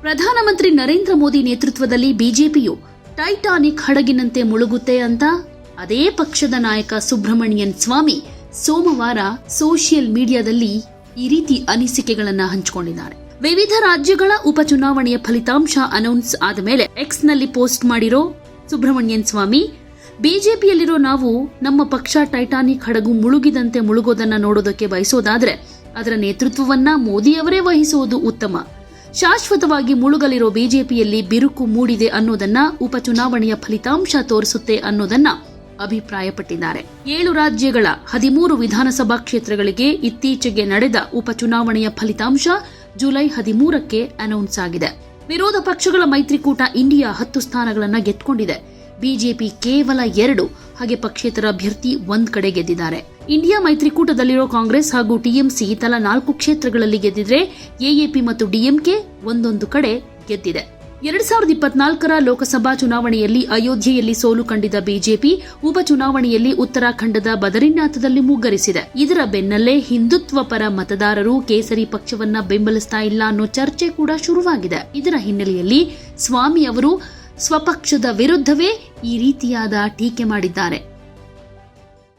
ಪ್ರಧಾನಮಂತ್ರಿ ನರೇಂದ್ರ ಮೋದಿ ನೇತೃತ್ವದಲ್ಲಿ ಬಿಜೆಪಿಯು ಟೈಟಾನಿಕ್ ಹಡಗಿನಂತೆ ಮುಳುಗುತ್ತೆ ಅಂತ ಅದೇ ಪಕ್ಷದ ನಾಯಕ ಸುಬ್ರಹ್ಮಣ್ಯನ್ ಸ್ವಾಮಿ ಸೋಮವಾರ ಸೋಷಿಯಲ್ ಮೀಡಿಯಾದಲ್ಲಿ ಈ ರೀತಿ ಅನಿಸಿಕೆಗಳನ್ನು ಹಂಚಿಕೊಂಡಿದ್ದಾರೆ. ವಿವಿಧ ರಾಜ್ಯಗಳ ಉಪಚುನಾವಣೆಯ ಫಲಿತಾಂಶ ಅನೌನ್ಸ್ ಆದ ಮೇಲೆ ಎಕ್ಸ್ನಲ್ಲಿ ಪೋಸ್ಟ್ ಮಾಡಿರೋ ಸುಬ್ರಹ್ಮಣ್ಯನ್ ಸ್ವಾಮಿ, ಬಿಜೆಪಿಯಲ್ಲಿರೋ ನಾವು ನಮ್ಮ ಪಕ್ಷ ಟೈಟಾನಿಕ್ ಹಡಗು ಮುಳುಗಿದಂತೆ ಮುಳುಗೋದನ್ನ ನೋಡೋದಕ್ಕೆ ಬಯಸೋದಾದ್ರೆ ಅದರ ನೇತೃತ್ವವನ್ನ ಮೋದಿಯವರೇ ವಹಿಸುವುದು ಉತ್ತಮ. ಶಾಶ್ವತವಾಗಿ ಮುಳುಗಲಿರೋ ಬಿಜೆಪಿಯಲ್ಲಿ ಬಿರುಕು ಮೂಡಿದೆ ಅನ್ನೋದನ್ನ ಉಪಚುನಾವಣೆಯ ಫಲಿತಾಂಶ ತೋರಿಸುತ್ತೆ ಅನ್ನೋದನ್ನ ಅಭಿಪ್ರಾಯಪಟ್ಟಿದ್ದಾರೆ. ಏಳು ರಾಜ್ಯಗಳ ಹದಿಮೂರು ವಿಧಾನಸಭಾ ಕ್ಷೇತ್ರಗಳಿಗೆ ಇತ್ತೀಚೆಗೆ ನಡೆದ ಉಪಚುನಾವಣೆಯ ಫಲಿತಾಂಶ ಜುಲೈ ಹದಿಮೂರಕ್ಕೆ ಅನೌನ್ಸ್ ಆಗಿದೆ. ವಿರೋಧ ಪಕ್ಷಗಳ ಮೈತ್ರಿಕೂಟ ಇಂಡಿಯಾ ಹತ್ತು ಸ್ಥಾನಗಳನ್ನು ಗೆದ್ದುಕೊಂಡಿದೆ ಬಿಜೆಪಿ ಕೇವಲ ಎರಡು, ಹಾಗೆ ಪಕ್ಷೇತರ ಅಭ್ಯರ್ಥಿ ಒಂದ್ ಕಡೆ ಗೆದ್ದಿದ್ದಾರೆ. ಇಂಡಿಯಾ ಮೈತ್ರಿಕೂಟದಲ್ಲಿರೋ ಕಾಂಗ್ರೆಸ್ ಹಾಗೂ ಟಿಎಂಸಿ ತಲಾ ನಾಲ್ಕು ಕ್ಷೇತ್ರಗಳಲ್ಲಿ ಗೆದ್ದಿದ್ರೆ ಎಎಪಿ ಮತ್ತು ಡಿಎಂಕೆ ಒಂದೊಂದು ಕಡೆ ಗೆದ್ದಿದೆ. ಎರಡ್ ಸಾವಿರದ ಇಪ್ಪತ್ನಾಲ್ಕರ ಲೋಕಸಭಾ ಚುನಾವಣೆಯಲ್ಲಿ ಅಯೋಧ್ಯೆಯಲ್ಲಿ ಸೋಲು ಕಂಡಿದ್ದ ಬಿಜೆಪಿ ಉಪಚುನಾವಣೆಯಲ್ಲಿ ಉತ್ತರಾಖಂಡದ ಬದರಿನಾಥದಲ್ಲಿ ಮುಗ್ಗರಿಸಿದೆ ಇದರ ಬೆನ್ನಲ್ಲೇ ಹಿಂದುತ್ವ ಪರ ಮತದಾರರು ಕೇಸರಿ ಪಕ್ಷವನ್ನ ಬೆಂಬಲಿಸ್ತಾ ಇಲ್ಲ ಅನ್ನೋ ಚರ್ಚೆ ಕೂಡ ಶುರುವಾಗಿದೆ. ಇದರ ಹಿನ್ನೆಲೆಯಲ್ಲಿ ಸ್ವಾಮಿ ಅವರು ಸ್ವಪಕ್ಷದ ವಿರುದ್ಧವೇ ಈ ರೀತಿಯಾದ ಟೀಕೆ ಮಾಡಿದ್ದಾರೆ.